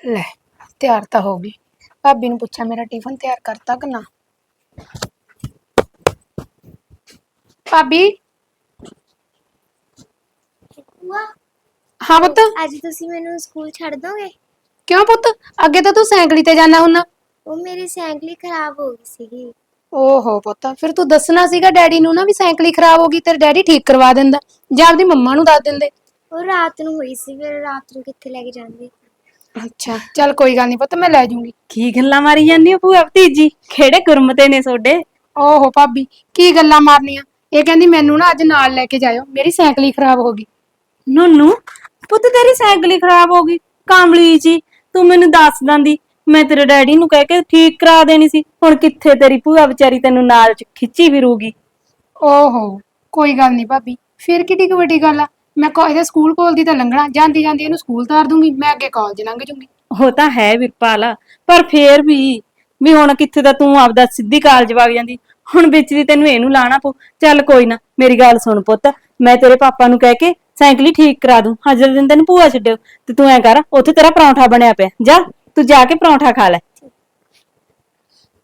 ਲੈ ਤਿਆਰ ਤਾਂ ਹੋ ਗਈ। ਭਾਬੀ ਨੂੰ ਪੁੱਛਾਂ ਮੇਰਾ ਟਿਫਨ ਤਿਆਰ ਕਰਤਾ ਕਿ ਨਾ? ਭਾਬੀ? ਹਾਂ ਪੁੱਤ। ਅੱਜ ਤੁਸੀਂ ਮੈਨੂੰ ਸਕੂਲ ਛੱਡ ਦੋਗੇ? ਕਿਉਂ ਪੁੱਤ? ਅੱਗੇ ਤਾਂ ਤੂੰ ਸਾਈਕਲੀ ਤੇ ਜਾਣਾ ਹੁੰਨਾ। ਉਹ ਮੇਰੀ ਸਾਈਕਲ ਹੀ ਖਰਾਬ ਹੋ ਗਈ ਸੀਗੀ। ਓਹੋ ਪੁੱਤ ਫਿਰ ਤੂੰ ਦੱਸਣਾ ਸੀਗਾ ਡੈਡੀ ਨੂੰ ਨਾ ਵੀ ਸਾਈਕਲੀ ਖਰਾਬ ਹੋ ਗਈ ਤੇਰੇ ਡੈਡੀ ਠੀਕ ਕਰਵਾ ਦਿੰਦਾ। ਜਾਂ ਆਪਦੀ ਮੰਮਾ ਨੂੰ ਦੱਸ ਦਿੰਦੇ। ਉਹ ਰਾਤ ਨੂੰ ਹੋਈ ਸੀ ਫਿਰ ਰਾਤ ਨੂੰ ਕਿੱਥੇ ਲੈ ਕੇ ਜਾਂਦੇ? ਅੱਛਾ ਚੱਲ ਕੋਈ ਗੱਲ ਨਹੀਂ ਪੁੱਤ ਮੈਂ ਲੈ ਜਾਊਂਗੀ ਕੀ ਗੱਲਾਂ ਮਾਰੀ ਜਾਂਦੀ ਹੋ ਭੂਆ ਭਤੀਜੀ? ਖੇੜੇ ਗੁਰਮਤੇ ਨੇ ਸੋਡੇ? ਓਹੋ ਭਾਬੀ ਕੀ ਗੱਲਾਂ ਮਾਰਨੀਆਂ? ਇਹ ਕਹਿੰਦੀ ਮੈਨੂੰ ਨਾ ਅੱਜ ਨਾਲ ਲੈ ਕੇ ਜਾਇਓ ਮੇਰੀ ਸਾਈਕਲ ਹੀ ਖਰਾਬ ਹੋ ਗਈ। ਨੁੰਨੂ ਪੁੱਤ ਤੇਰੀ ਸਾਈਕਲ ਹੀ ਖਰਾਬ ਹੋ ਗਈ ਕਾਮਲੀ ਜੀ ਤੂੰ ਮੈਨੂੰ ਦੱਸ ਦਿੰਦੀ ਮੈਂ ਤੇਰੇ ਡੈਡੀ ਨੂੰ ਕਹਿ ਕੇ ਠੀਕ ਕਰਾ ਦੇਣੀ ਸੀ ਹੁਣ ਕਿੱਥੇ ਤੇਰੀ ਭੂਆ ਵਿਚਾਰੀ ਤੈਨੂੰ ਨਾਲ ਚ ਖਿੱਚੀ ਫਿਰੂਗੀ? ਓਹੋ ਕੋਈ ਗੱਲ ਨਹੀਂ ਭਾਬੀ ਫਿਰ ਕਿੱਡੀ ਕੁ ਵੱਡੀ ਗੱਲ ਆ? ਮੈਂ ਕੋ ਇਹਦੇ ਸਕੂਲ ਕੋਲ ਦੀ ਤਾਂ ਲੰਘਣਾ ਜਾਂਦੀ ਜਾਂਦੀ ਇਹਨੂੰ ਸਕੂਲ ਤਾਰ ਦੂੰਗੀ ਮੈਂ ਅੱਗੇ ਕਾਲਜ ਲੰਘ ਜੂੰਗੀ। ਉਹ ਤਾਂ ਹੈ ਵਿਰਪਾਲ ਪਰ ਫੇਰ ਵੀ ਵੀ ਹੁਣ ਕਿੱਥੇ ਦਾ ਤੂੰ ਆਪਦਾ ਸਿੱਧੀ ਕਾਲਜ ਵਗ ਜਾਂਦੀ ਹੁਣ ਵਿੱਚ ਦੀ ਤੈਨੂੰ ਇਹਨੂੰ ਲਾਣਾ ਪਊ। ਚੱਲ ਕੋਈ ਨਾ ਮੇਰੀ ਗੱਲ ਸੁਣ ਪੁੱਤ ਮੈਂ ਤੇਰੇ ਪਾਪਾ ਨੂੰ ਕਹਿ ਕੇ ਸਾਈਕਲ ਹੀ ਠੀਕ ਕਰਾ ਦੂੰ ਅੱਜ ਦੇ ਦਿਨ ਤੈਨੂੰ ਭੂਆ ਛੱਡਿਓ ਤੇ ਤੂੰ ਐ ਕਰ ਉੱਥੇ ਤੇਰਾ ਪਰੌਂਠਾ ਬਣਿਆ ਪਿਆ ਜਾ ਤੂੰ ਜਾ ਕੇ ਪਰੌਂਠਾ ਖਾ ਲੈ।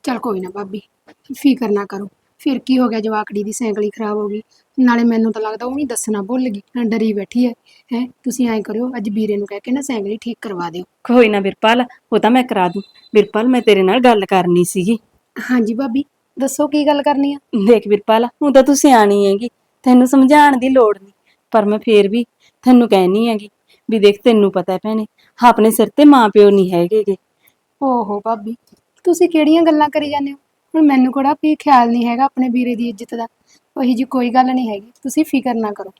ਚਲ ਕੋਈ ਨਾ ਭਾਬੀ ਫਿਕਰ ਨਾ ਕਰੋ। ਫਿਰ ਕੀ ਹੋ ਗਿਆ? ਜਵਾਕੜੀ ਦੀ ਸਾਈਕਲ ਹੀ ਖਰਾਬ ਹੋ ਗਈ। ਨਾਲੇ ਮੈਨੂੰ ਤਾਂ ਲੱਗਦਾ ਉਹ ਨਹੀਂ ਦੱਸਣਾ ਭੁੱਲ ਗਈ। ਡਰੀ ਬੈਠੀ ਹੈ ਹੈ? ਤੁਸੀਂ ਐਂ ਕਰਿਓ ਅੱਜ ਵੀਰੇ ਨੂੰ ਕਹਿ ਕੇ ਨਾ ਸਾਈਕਲ ਹੀ ਠੀਕ ਕਰਵਾ ਦਿਓ। ਕੋਈ ਨਾ ਵਿਰਪਾਲ ਉਹ ਤਾਂ ਮੈਂ ਕਰਾ ਦੂੰ। ਵਿਰਪਾਲ ਮੈਂ ਤੇਰੇ ਨਾਲ ਗੱਲ ਕਰਨੀ ਸੀਗੀ। ਹਾਂਜੀ ਭਾਬੀ ਦੱਸੋ ਕੀ ਗੱਲ ਕਰਨੀ ਆ? ਦੇਖ ਵਿਰਪਾਲ ਹੁਣ ਤਾਂ ਤੂੰ ਸਿਆਣੀ ਹੈਗੀ। ਤੈਨੂੰ ਸਮਝਾਉਣ ਦੀ ਲੋੜ ਨਹੀਂ। ਪਰ ਮੈਂ ਫੇਰ ਵੀ ਤੈਨੂੰ ਕਹਿਣੀ ਹੈਗੀ ਵੀ ਦੇਖ ਤੈਨੂੰ ਪਤਾ ਹੈ ਭੈਣੇ ਆਪਣੇ ਸਿਰ ਤੇ ਮਾਂ ਪਿਓ ਨਹੀਂ ਹੈਗੇਗੇ। ਓਹੋ ਭਾਬੀ ਤੁਸੀਂ ਕਿਹੜੀਆਂ ਗੱਲਾਂ ਕਰੀ ਜਾਂਦੇ ਹੋ? ਹੁਣ ਮੈਨੂੰ ਕਿਹੜਾ ਵੀ ਖਿਆਲ ਨਹੀਂ ਹੈਗਾ ਆਪਣੇ ਵੀਰੇ ਦੀ ਇੱਜ਼ਤ ਦਾ। ਉਹੀ ਜੀ ਕੋਈ ਗੱਲ ਨਹੀਂ ਹੈਗੀ। ਤੁਸੀਂ ਫਿਕਰ ਨਾ ਕਰੋ।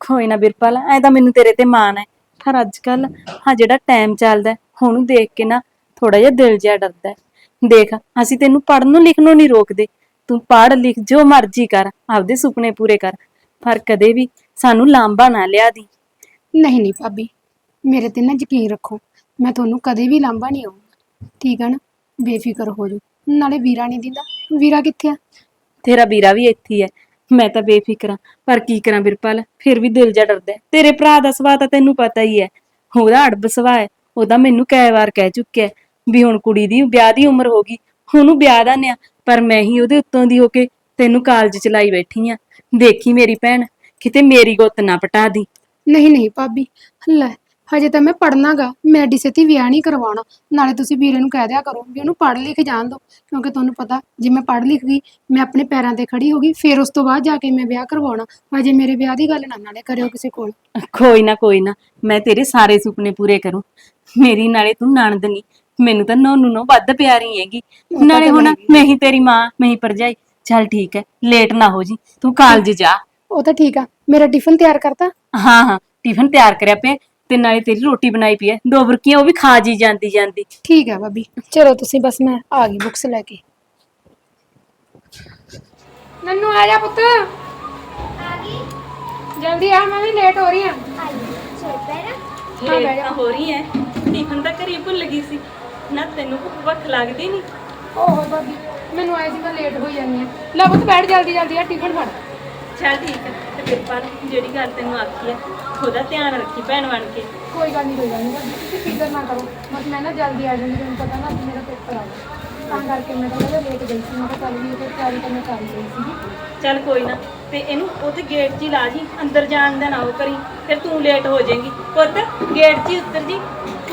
ਕੋਈ ਨਾ ਬਿਰਪਾਲ ਐ ਤਾਂ ਮੈਨੂੰ ਤੇਰੇ ਤੇ ਮਾਣ ਹੈ। ਪਰ ਅੱਜ ਕੱਲ ਹਾਂ ਜਿਹੜਾ ਟਾਈਮ ਚੱਲਦਾ ਹੈ, ਉਹਨੂੰ ਦੇਖ ਕੇ ਨਾ ਥੋੜਾ ਜਿਹਾ ਦਿਲ ਜਿਹਾ ਡਰਦਾ ਹੈ। ਦੇਖ ਅਸੀਂ ਤੈਨੂੰ ਪੜਨ ਨੂੰ ਲਿਖਣ ਨੂੰ ਨਹੀਂ ਰੋਕਦੇ। ਤੂੰ ਪੜ ਲਿਖ ਜੋ ਮਰਜ਼ੀ ਕਰ ਆਪਦੇ ਸੁਪਨੇ ਪੂਰੇ ਕਰ। ਪਰ ਕਦੇ ਵੀ ਸਾਨੂੰ ਲਾਂਬਾ ਨਾ ਲਿਆ ਦੀ। ਨਹੀਂ ਨਹੀਂ ਭਾਬੀ ਮੇਰੇ ਤੇ ਨਾ ਯਕੀਨ ਰੱਖੋ। ਮੈਂ ਤੁਹਾਨੂੰ ਕਦੇ ਵੀ ਲਾਂਭਾ ਨਹੀਂ ਆਉਂਗਾ ਠੀਕ ਹੈ ਨਾ? ਬੇਫਿਕਰ ਹੋ ਜਾਓ। ਨਾਲੇ ਵੀਰਾ ਨਹੀਂ ਦਿੰਦਾ। ਵੀਰਾ ਕਿੱਥੇ ਆ? ਤੇਰਾ ਵੀਰਾ ਵੀ ਇੱਥੇ ਹੀ ਹੈ। ਮੈਂ ਤਾਂ ਬੇਫਿਕਰ ਪਰ ਕੀ ਕਰਾਂ ਬਿਰਪਾਲ? ਫਿਰ ਵੀ ਦਿਲ ਜਾ ਡਰਦਾ ਹੈ। ਤੇਰੇ ਭਰਾ ਦਾ ਸੁਭਾਅ ਤਾਂ ਤੈਨੂੰ ਪਤਾ ਹੀ ਹੈ। ਉਹਦਾ ਅੜਬ ਸੁਭਾਅ ਹੈ। ਉਹਦਾ ਮੈਨੂੰ ਕਈ ਵਾਰ ਕਹਿ ਚੁੱਕਿਆ ਹੈ ਵੀ ਹੁਣ ਕੁੜੀ ਦੀ ਵਿਆਹ ਦੀ ਉਮਰ ਹੋ ਗਈ। ਉਹਨੂੰ ਵਿਆਹ ਦਾ ਨਿਆ। ਪਰ ਮੈਂ ਹੀ ਉਹਦੇ ਉੱਤੋਂ ਦੀ ਹੋ ਕੇ ਤੈਨੂੰ ਕਾਲਜ ਚ ਲਾਈ ਬੈਠੀ ਆ ਦੇਖੀ ਮੇਰੀ ਭੈਣ ਕਿਤੇ ਮੇਰੀ ਗੁੱਤ ਨਾ ਪਟਾ ਦੀ। ਨਹੀਂ ਨਹੀਂ ਭਾਬੀ। ਲੈ ਹਜੇ ਤਾਂ ਮੈਂ ਪੜਨਾਗਾ ਮੈਂ ਐਡੀ ਛੇਤੀ ਵਿਆਹ ਨਹੀਂ ਕਰਵਾਉਣਾ। ਨਾਲੇ ਤੁਸੀਂ ਵੀਰੇ ਨੂੰ ਕਹਿ ਦਿਆ ਕਰੋ ਵੀ ਉਹਨੂੰ ਪੜ੍ਹ ਲਿਖ ਜਾਣ ਦਿਓ ਕਿਉਂਕਿ ਤੁਹਾਨੂੰ ਪਤਾ ਜੇ ਮੈਂ ਪੜ੍ਹ ਲਿਖ ਗਈ ਮੈਂ ਆਪਣੇ ਪੈਰਾਂ ਤੇ ਖੜੀ ਹੋ ਗਈ ਫਿਰ ਉਸ ਤੋਂ ਬਾਅਦ ਜਾ ਕੇ ਮੈਂ ਵਿਆਹ ਕਰਵਾਉਣਾ। ਹਜੇ ਮੇਰੇ ਵਿਆਹ ਦੀ ਗੱਲ ਨਾ ਨਾਲੇ ਕਰਿਓ ਕਿਸੇ ਕੋਲ। ਕੋਈ ਨਾ ਕੋਈ ਨਾ ਮੈਂ ਤੇਰੇ ਸਾਰੇ ਸੁਪਨੇ ਪੂਰੇ ਕਰੂੰ। ਮੇਰੀ ਨਾਲੇ ਤੂੰ ਨਣਦ ਨਹੀਂ ਮੈਨੂੰ ਤਾਂ ਨੋਨੂ ਨੂੰ ਵੱਧ ਪਿਆਰੀ ਹੈਗੀ। ਤਾਂ ਨਾਲੇ ਹੁਣ ਹੈਗੀ। ਮੈਂ ਹੀ ਤੇਰੀ ਮਾਂ ਮੈਂ ਹੀ ਭਰਜਾਈ। ਚੱਲ ਠੀਕ ਹੈ ਲੇਟ ਨਾ ਹੋ ਜੀ ਤੂੰ ਕਾਲਜ ਜਾ। ਉਹ ਤਾਂ ਠੀਕ ਆ ਮੇਰਾ ਟਿਫਨ ਤਿਆਰ ਕਰਤਾ? ਹਾਂ ਹਾਂ ਟਿਫਨ ਤਿਆਰ ਕਰਿਆ ਪਿਆ। ਤੇ ਨਾਲੇ ਤੇਰੀ ਰੋਟੀ ਬਣਾਈ ਪਈ ਹੈ। ਦੋ ਬੁਰਕੀਆਂ ਉਹ ਵੀ ਖਾ ਜੀ ਜਾਂਦੀ ਜਾਂਦੀ। ਠੀਕ ਹੈ ਭਾਬੀ। ਚਲੋ ਤੁਸੀਂ ਬਸ ਮੈਂ ਆ ਗਈ ਬੁੱਕਸ ਲੈ ਕੇ। ਨੰਨੂ ਆ ਜਾ ਪੁੱਤ। ਆ ਗਈ ਜਲਦੀ ਆ ਮੈਂ ਵੀ ਲੇਟ ਹੋ ਰਹੀ ਹਾਂ। ਆਈ ਚਲ ਪੈਰਾ ਹਾਂ, ਬਹਿ ਜਾ। ਹੋ ਰਹੀ ਹੈ। ਟਿਫਨ ਤਾਂ ਘਰੇ ਭੁੱਲ ਗਈ ਸੀ। ਨਾ ਤੈਨੂੰ ਭੁੱਖ ਲੱਗਦੀ ਨਹੀਂ ਓਹੋ ਭਾਬੀ ਮੈਨੂੰ ਆਏ ਸੀ ਮੈਂ ਲੇਟ ਹੋਈ ਜਾਂਦੀ ਆ ਲੈ ਪੁੱਤ ਬੈਠ ਜਲਦੀ ਜਲਦੀ ਆ ਟਿਫਨ ਫੜ। ਚੱਲ ਠੀਕ ਹੈ ਤੇ ਬਿਰਪਾਲ ਜਿਹੜੀ ਗੱਲ ਤੈਨੂੰ ਆਖੀ ਹੈ। ਉਹਦਾ ਧਿਆਨ ਰੱਖੀ ਭੈਣ ਬਣ ਕੇ। ਕੋਈ ਗੱਲ ਨਹੀਂ ਕੋਈ ਗੱਲ ਨਹੀਂ ਤੁਸੀਂ ਫਿਕਰ ਨਾ ਕਰੋ। ਬਸ ਮੈਂ ਨਾ ਜਲਦੀ ਆ ਜਾਂਦੀ ਤੁਹਾਨੂੰ ਪਤਾ ਨਾ ਅੱਜ ਮੇਰਾ ਪੇਪਰ ਆ ਗਿਆ। ਤਾਂ ਕਰਕੇ ਮੈਂ ਤਾਂ ਲੇਟ ਗਈ ਸੀ। ਮੈਂ ਕਿਹਾ ਚੱਲ ਵੀ ਉਹ ਤਿਆਰੀ ਤਾਂ ਮੈਂ ਕਰ ਲਈ ਸੀ ਚੱਲ ਕੋਈ ਨਾ। ਤੇ ਇਹਨੂੰ ਉੱਥੇ ਗੇਟ 'ਚ ਹੀ ਲਾ ਜੀ। ਅੰਦਰ ਜਾਣ ਦਾ ਨਾ ਉਹ ਕਰੀ। ਫਿਰ ਤੂੰ ਲੇਟ ਹੋ ਜਾਏਂਗੀ। ਪੁੱਤ ਗੇਟ 'ਚ ਹੀ ਉੱਤਰ ਜੀ।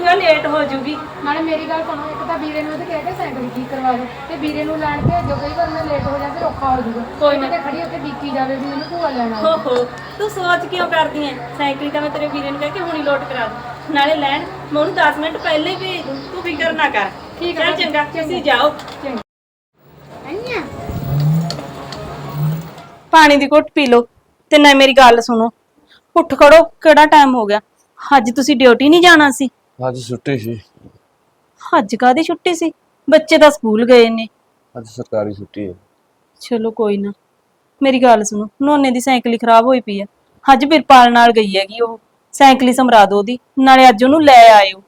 ਆ ਲੇਟ ਹੋ ਜੂਗੀ। ਨਾਲੇ ਮੇਰੀ ਗੱਲ ਸੁਣੋ ਇੱਕ ਤਾਂ ਵੀਰੇ ਨੂੰ ਉਹਦੇ ਕਹਿ ਕੇ ਸਾਈਕਲ ਠੀਕ ਕਰਵਾ ਦਿਓ ਤੇ ਵੀਰੇ ਨੂੰ ਲੈਣ ਭੇਜੋ ਕਈ ਵਾਰ ਮੈਂ ਲੇਟ ਹੋ ਜਾਂ ਫਿਰ ਔਖਾ ਹੋ ਜਾਊਗਾ ਕੋਈ ਨਾ। ਤੇ ਖੜੀ ਹੋ ਕੇ ਡੀਕੀ ਜਾਵੇ ਵੀ ਮੈਨੂੰ ਭੂਆ ਲੈਣ ਆਓ। ਹੋ ਹੋ ਤੂੰ ਸੋਚ ਕਿਉਂ ਕਰਦੀ ਐ? ਸਾਈਕਲ ਤਾਂ ਮੈਂ ਤੇਰੇ ਵੀਰੇ ਨੂੰ ਕਹਿ ਕੇ ਹੁਣੀ ਲੋਟ ਕਰਾ ਦੂੰ। ਨਾਲੇ ਲੈਣ ਮੈਂ ਉਹਨੂੰ 10 ਮਿੰਟ ਪਹਿਲਾਂ ਹੀ ਭੇਜ ਦੂੰ ਤੂੰ ਫਿਕਰ ਨਾ ਕਰ। ਠੀਕ ਹੈ ਚੱਲ ਭਾਬੀ, ਚੰਗਾ ਚੰਗਾ। ਤੁਸੀਂ ਜਾਓ। ਚੰਗਾ। ਅੰਨਿਆ ਪਾਣੀ ਦੀ ਘੁੱਟ ਪੀ ਲਓ ਤੇ ਨਾ ਮੇਰੀ ਗੱਲ ਸੁਣੋ। ਉੱਠ ਖੜੋ ਕਿਹੜਾ ਟਾਈਮ ਹੋ ਗਿਆ? ਅੱਜ ਤੁਸੀਂ ਡਿਊਟੀ ਨਹੀਂ ਜਾਣਾ ਸੀ? ਅੱਜ ਛੁੱਟੀ ਸੀ। ਅੱਜ ਕਾਦੀ ਛੁੱਟੀ ਸੀ? ਬੱਚੇ ਤਾਂ ਸਕੂਲ ਗਏ ਨੇ। ਅੱਜ ਸਰਕਾਰੀ ਛੁੱਟੀ ਹੈ। ਚਲੋ ਕੋਈ ਨਾ। ਮੇਰੀ ਗੱਲ ਸੁਣੋ ਨੋਨੇ ਦੀ ਸਾਈਕਲ ਹੀ ਖਰਾਬ ਹੋਈ ਪਈ ਆ ਅੱਜ ਬਿਰਪਾਲ ਨਾਲ ਗਈ ਹੈਗੀ ਉਹ। ਸਾਈਕਲ ਹੀ ਸਮਰਾ ਦੋ ਉਹਦੀ। ਨਾਲੇ ਅੱਜ ਉਹਨੂੰ ਲੈ ਆਇਓ।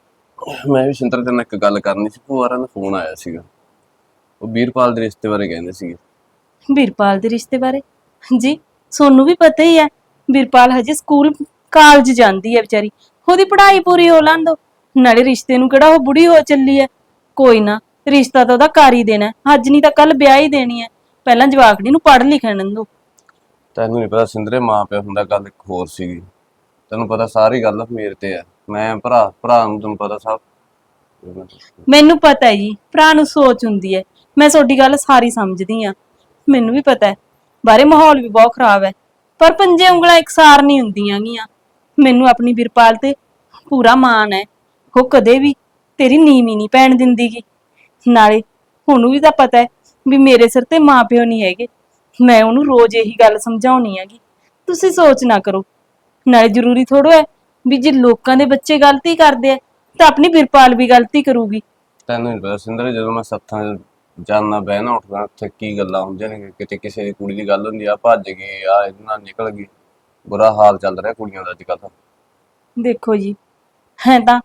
ਮੈਂ ਵੀ ਸ਼ਿੰਦਰ ਦੇ ਨਾਲ ਇੱਕ ਗੱਲ ਕਰਨੀ ਸੀ ਭੂਆਰਾਂ ਦਾ ਫੋਨ ਆਇਆ ਸੀਗਾ। ਉਹ ਵੀਰਪਾਲ ਦੇ ਰਿਸ਼ਤੇ ਬਾਰੇ ਕਹਿੰਦੇ ਸੀਗੇ। ਬਿਰਪਾਲ ਦੇ ਰਿਸ਼ਤੇ ਬਾਰੇ? ਜੀ ਸੋਨੂੰ ਵੀ ਪਤਾ ਹੀ ਹੈ। ਬਿਰਪਾਲ ਹਜੇ ਸਕੂਲ ਕਾਲਜ ਜਾਂਦੀ ਹੈ ਵਿਚਾਰੀ। ਉਹਦੀ ਪੜ੍ਹਾਈ ਪੂਰੀ ਹੋ ਲੰਦੋ। ਨਾਲੇ ਰਿਸ਼ਤੇ ਨੂੰ ਕਿਹੜਾ ਉਹ ਬੁੜੀ ਹੋ ਚੱਲੀ ਐ? ਕੋਈ ਨਾ ਰਿਸ਼ਤਾ ਤਾਂ ਉਹਦਾ ਕਰ ਹੀ ਦੇਣਾ ਹੈ। ਅੱਜ ਨਹੀਂ ਤਾਂ ਕੱਲ ਵਿਆਹ ਹੀ ਦੇਣੀ ਐ। ਪਹਿਲਾਂ ਜਵਾਕੜੀ ਨੂੰ ਪੜ੍ਹ ਲਿਖਣ ਦੋ। ਤੈਨੂੰ ਨਹੀਂ ਪਤਾ ਸਿੰਦਰੇ ਮਾਂ ਪਿਓ ਹੁੰਦਾ ਗੱਲ ਇੱਕ ਹੋਰ ਸੀਗੀ। ਤੈਨੂੰ ਪਤਾ ਸਾਰੀ ਗੱਲ ਮੇਰੇ ਤੇ ਆ ਮੈਂ ਭਰਾ ਭਰਾ ਨੂੰ ਤੈਨੂੰ ਪਤਾ ਸਭ। ਮੈਨੂੰ ਪਤਾ ਹੈ ਜੀ ਭਰਾ ਨੂੰ ਸੋਚ ਹੁੰਦੀ ਹੈ ਮੈਂ ਤੁਹਾਡੀ ਗੱਲ ਸਾਰੀ ਸਮਝਦੀ ਆ। ਮੈਨੂੰ ਵੀ ਪਤਾ ਹੈ ਬਾਰੇ ਮਾਹੌਲ ਵੀ ਬਹੁਤ ਖਰਾਬ ਹੈ ਪਰ ਪੰਜੇ ਉਂਗਲਾਂ ਇਕਸਾਰ ਨਹੀਂ ਹੁੰਦੀਆਂ ਗੀਆਂ। ਮੈਨੂੰ ਆਪਣੀ ਬਿਰਪਾਲ ਤੇ ਪੂਰਾ ਮਾਣ ਹੈ ਉਹ ਕਦੇ ਵੀ ਤੇਰੀ ਨੀਵੀਂ ਨਹੀਂ ਪੈਣ ਦਿੰਦੀਗੀ। ਨਾਲੇ ਉਹਨੂੰ ਵੀ ਤਾਂ ਪਤਾ ਹੈ ਵੀ ਮੇਰੇ ਸਿਰ ਤੇ ਮਾਪਿਓ ਨਹੀਂ ਹੈਗੇ। ਮੈਂ ਉਹਨੂੰ ਰੋਜ਼ ਇਹੀ ਗੱਲ ਸਮਝਾਉਣੀ ਹੈਗੀ। ਤੁਸੀਂ ਸੋਚ ਨਾ ਕਰੋ। ਨਾਲੇ ਜ਼ਰੂਰੀ ਥੋੜੋ ਹੈ ਵੀ ਜੇ ਲੋਕਾਂ ਦੇ ਬੱਚੇ ਗਲਤੀ ਕਰਦੇ ਆ ਤਾਂ ਆਪਣੀ ਬਿਰਪਾਲ ਵੀ ਗਲਤੀ ਕਰੂਗੀ। ਤੈਨੂੰ ਨਹੀਂ ਪਤਾ ਸਿੰਦਰੇ ਜਦੋਂ ਮੈਂ ਸੱਥਾਂ 'ਚ ਜਾਣਾ ਬਹਿਣਾ ਉੱਠਦਾ ਉੱਥੇ ਕੀ ਗੱਲਾਂ ਹੁੰਦੀਆਂ ਨੇ ਕਿਤੇ ਕਿਸੇ ਦੀ ਕੁੜੀ ਦੀ ਗੱਲ ਹੁੰਦੀ ਆ ਭੱਜ ਗਈ ਆ ਇਹਦੇ ਨਾਲ ਨਿਕਲ ਗਈ। ਬੁਰਾ ਹਾਲ ਚੱਲ ਰਿਹਾ ਕੁੜੀਆਂ ਦਾ ਅੱਜ ਕੱਲ੍ਹ ਦੇਖੋ ਜੀ ਹੈ ਤਾਂ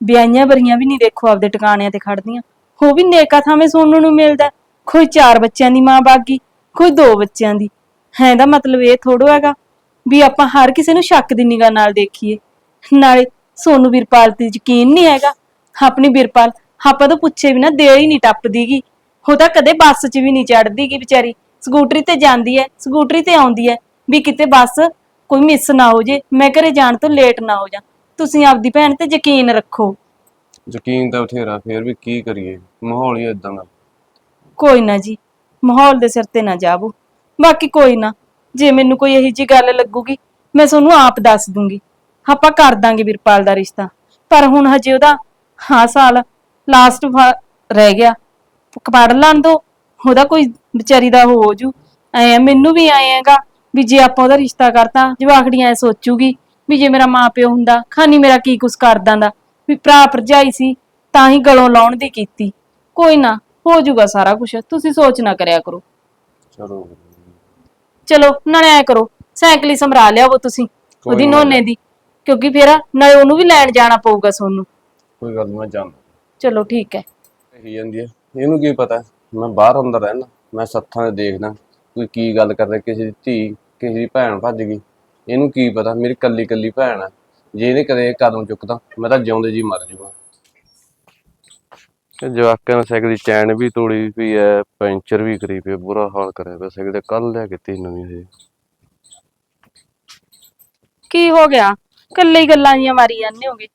ਵਿਆਹੀਆਂ ਵਰੀਆਂ ਵੀ ਨਹੀਂ ਦੇਖੋ, ਆਪਦੇ ਟਿਕਾਣਿਆਂ ਤੇ ਖੜਦੀਆਂ ਉਹ ਵੀ ਨੇਕਾ ਥਾਵੇਂ ਸੁਣਨ ਨੂੰ ਮਿਲਦਾ ਹੈ। ਕੋਈ ਚਾਰ ਬੱਚਿਆਂ ਦੀ ਮਾਂ ਬਾਗੀ, ਕੋਈ ਦੋ ਬੱਚਿਆਂ ਦੀ। ਹੈ ਦਾ ਮਤਲਬ ਇਹ ਥੋੜੋ ਹੈਗਾ ਵੀ ਆਪਾਂ ਹਰ ਕਿਸੇ ਨੂੰ ਸ਼ੱਕ ਦੀ ਨਿਗਾਹ ਨਾਲ ਦੇਖੀਏ। ਨਾਲੇ ਸੋਨੂੰ ਵੀਰਪਾਲ ਤੇ ਯਕੀਨ ਨਹੀਂ ਹੈਗਾ। ਆਪਣੀ ਵੀਰਪਾਲ ਆਪਾਂ ਤੋਂ ਪੁੱਛੇ ਵੀ ਨਾ, ਦੇਰ ਹੀ ਨਹੀਂ ਟੱਪਦੀਗੀ। ਉਹ ਤਾਂ ਕਦੇ ਬੱਸ 'ਚ ਵੀ ਨਹੀਂ ਚੜਦੀਗੀ ਵਿਚਾਰੀ। ਸਕੂਟਰੀ ਤੇ ਜਾਂਦੀ ਹੈ, ਸਕੂਟਰੀ ਤੇ ਆਉਂਦੀ ਹੈ ਵੀ ਕਿਤੇ ਬੱਸ ਕੋਈ ਮਿਸ ਨਾ ਹੋ ਜੇ, ਮੈਂ ਘਰੇ ਜਾਣ ਤੋਂ ਲੇਟ ਨਾ ਹੋ ਜਾ। ਤੁਸੀਂ ਆਪਦੀ ਭੈਣ ਤੇ ਯਕੀਨ ਰੱਖੋ। ਯਕੀਨ ਤਾਂ ਬਥੇਰਾ ਫੇਰ ਵੀ ਕੀ ਕਰੀਏ? ਮਾਹੌਲ ਹੀ ਇਦਾਂ ਦਾ। ਕੋਈ ਨਾ ਜੀ ਮਾਹੌਲ ਦੇ ਸਿਰ ਤੇ ਨਾ ਜਾਵੋ। ਬਾਕੀ ਕੋਈ ਨਾ ਜੇ ਮੈਨੂੰ ਕੋਈ ਇਹੀ ਜੀ ਗੱਲ ਲੱਗੂਗੀ ਮੈਂ ਤੁਹਾਨੂੰ ਆਪ ਦੱਸ ਦੂੰਗੀ। ਆਪਾਂ ਕਰ ਦਾਂਗੇ ਵੀਰਪਾਲ ਦਾ ਰਿਸ਼ਤਾ। ਪਰ ਹੁਣ ਹਜੇ ਉਹਦਾ ਹਾਂ ਸਾਲ ਲਾਸਟ ਰਹਿ ਗਿਆ। ਪੜ ਲੈਣ ਦੋ ਉਹਦਾ ਕੋਈ ਵਿਚਾਰੀ ਦਾ ਹੋ ਜੂ। ਐ ਮੈਨੂੰ ਵੀ ਆਏ ਹੈਗਾ ਵੀ ਜੇ ਆਪਾਂ ਉਹਦਾ ਰਿਸ਼ਤਾ ਕਰਤਾ ਜਵਾਖੜੀਆਂ ਐ ਸੋਚੂਗੀ। ਵੀ ਜੇ ਮੇਰਾ ਮਾਪਿਓ ਹੁੰਦਾ ਖਾਨੀ ਮੇਰਾ ਕੀ ਕੁਛ ਕਰ ਦਾਂਦਾ ਵੀ ਭਰਾ ਭਰਜਾਈ ਸੀ ਤਾਂ ਹੀ ਗਲੋਂ ਲਾਉਣ ਦੀ ਕੀਤੀ। ਕੋਈ ਨਾ ਹੋ ਜਾਊਗਾ ਸਾਰਾ ਕੁਝ ਤੁਸੀਂ ਸੋਚ ਨਾ ਕਰਿਆ ਕਰੋ। ਚਲੋ। ਚਲੋ ਨਾਲੇ ਐ ਕਰੋ ਸਾਈਕਲ ਹੀ ਸਮਰਾ ਲਿਆਵੋ ਤੁਸੀਂ ਕੋਈ ਉਹਦੀ। ਨੋਨੇ ਦੀ ਕਿਉਂਕਿ ਫੇਰ ਨਾਲੇ ਉਹਨੂੰ ਵੀ ਲੈਣ ਜਾਣਾ ਪਊਗਾ ਸੋਨੂੰ। ਕੋਈ ਗੱਲ ਨੀ, ਮੈਂ ਚਲੋ ਠੀਕ ਹੈ ਕਹੀ ਜਾਂਦੀ ਹੈ ਇਹਨੂੰ ਕੀ ਪਤਾ ਮੈਂ ਬਾਹਰ ਅੰਦਰ ਰਹਿਣਾ ਮੈਂ ਸੱਥਾਂ ਦੇਖਦਾ ਕੋਈ ਕੀ ਗੱਲ ਕਰਦਾ ਕਿਸੇ ਦੀ ਧੀ ਕਿਸੇ ਦੀ ਭੈਣ ਭੱਜ ਗਈ। ਇਹਨੂੰ ਕੀ ਪਤਾ? ਮੇਰੀ ਕੱਲੀ ਕੱਲੀ ਭੈਣ ਹੈ ਜੇ ਇਹਨੇ ਕਦੇ ਕਦਮ ਚੁੱਕਦਾ ਮੈਂ ਤਾਂ ਜਿਉਂਦੇ ਜੀ ਮਰ ਜਾਊਗਾ ਤੇ ਜਵਾਕਾਂ ਨੇ ਸਾਈਕਲ ਦੀ ਚੈਨ ਵੀ ਤੋੜੀ ਪਈ ਐ ਪੈਂਚਰ ਵੀ ਕਰੀ ਪਿਆ ਬੁਰਾ ਹਾਲ ਕਰਿਆ ਪਿਆ। ਸਾਈਕਲ ਤੇ ਕੱਲ ਲਿਆ ਕੇ ਤੀ ਨਵੀਂ ਇਹ। ਕੀ ਹੋ ਗਿਆ? ਕੱਲੇ ਹੀ ਗੱਲਾਂ ਜੀਆਂ ਮਾਰੀ ਜਾਂਦੇ ਹੋਗੇ।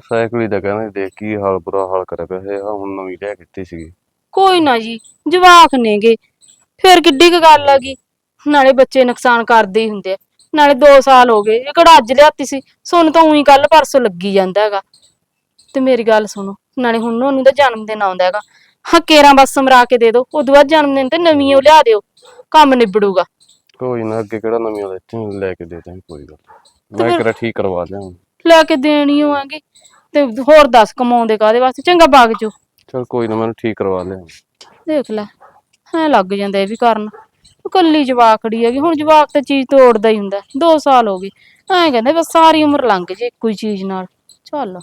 ਸਾਈਕਲ ਹੀ ਤਾਂ ਕਹਿੰਦੇ ਦੇਖ ਕੀ ਹਾਲ ਬੁਰਾ ਹਾਲ ਕਰਿਆ ਪਿਆ। ਇਹ ਆਹ ਹੁਣ ਨਵੀਂ ਲਿਆ ਕੇ ਦਿੱਤੀ ਸੀਗੀ। ਕੋਈ ਨਾ ਜੀ ਜਵਾਕ ਨੇਗੇ। ਫੇਰ ਕਿੱਡੀ ਕੁ ਗੱਲ ਆ ਗਈ। ਨਾਲੇ ਬੱਚੇ ਨੁਕਸਾਨ ਕਰਦੇ ਹੀ ਹੁੰਦੇ ਆ। ਨਾਲੇ 2 ਸਾਲ ਹੋ ਗਏ ਇਹ ਕਿਹੜਾ ਅੱਜ ਲਿਆਤੀ ਸੀ? ਸੁਣ ਤਾਂ ਉਹੀ ਕੱਲ ਪਰਸੋਂ ਲੱਗੀ ਜਾਂਦਾ ਹੈਗਾ। ਤੇ ਮੇਰੀ ਗੱਲ ਸੁਣੋ ਨਾਲੇ ਹੁਣ ਉਹਨੂੰ ਦਾ ਜਨਮ ਦਿਨ ਆਉਂਦਾ ਹੈਗਾ। ਹਾਂ ਕੇਰਾਂ ਬਸ ਸਮਰਾ ਕੇ ਦੇ ਦਿਓ ਉਦੋਂ ਬਾਅਦ ਜਨਮ ਦਿਨ ਤੇ ਨਵੀਂ ਉਹ ਲਿਆ ਦਿਓ ਕੰਮ ਨਿਬੜੂਗਾ। ਕੋਈ ਨਾ ਅੱਗੇ ਕਿਹੜਾ ਨਵੀਂ ਆ ਦਿੱਤੀ ਲੈ ਕੇ ਦੇ ਦਾਂਗੇ ਕੋਈ ਗੱਲ ਨੀ। ਮੈਂ ਕਿਹੜਾ ਠੀਕ ਕਰਵਾ ਲਿਆ ਲੈ ਕੇ ਦੇਣੀ ਹੋਵਾਂਗੇ ਤੇ ਹੋਰ ਦੱਸ ਕਮਾਉਂਦੇ ਕਾਦੇ ਵਾਸਤੇ? ਚੰਗਾ ਬਾਗ ਜੋ ਚਲ ਕੋਈ ਨਾ ਮੈਨੂੰ ਠੀਕ ਕਰਵਾ ਲਿਆ ਦੇਖ ਲੈ ਐ ਲੱਗ ਜਾਂਦਾ ਇਹ ਵੀ ਕਰਨ। ਉਹ ਕੱਲੀ ਜਵਾਕੜੀ ਹੈਗੀ ਹੁਣ ਜਵਾਕ ਤਾਂ ਚੀਜ਼ ਤੋੜਦਾ ਹੀ ਹੁੰਦਾ 2 ਸਾਲ ਹੋ ਗਏ। ਐਂ ਕਹਿੰਦੇ ਬਸ ਸਾਰੀ ਉਮਰ ਲੰਘ ਜੇ ਇੱਕੋ ਹੀ ਚੀਜ਼ ਨਾਲ। ਚੱਲ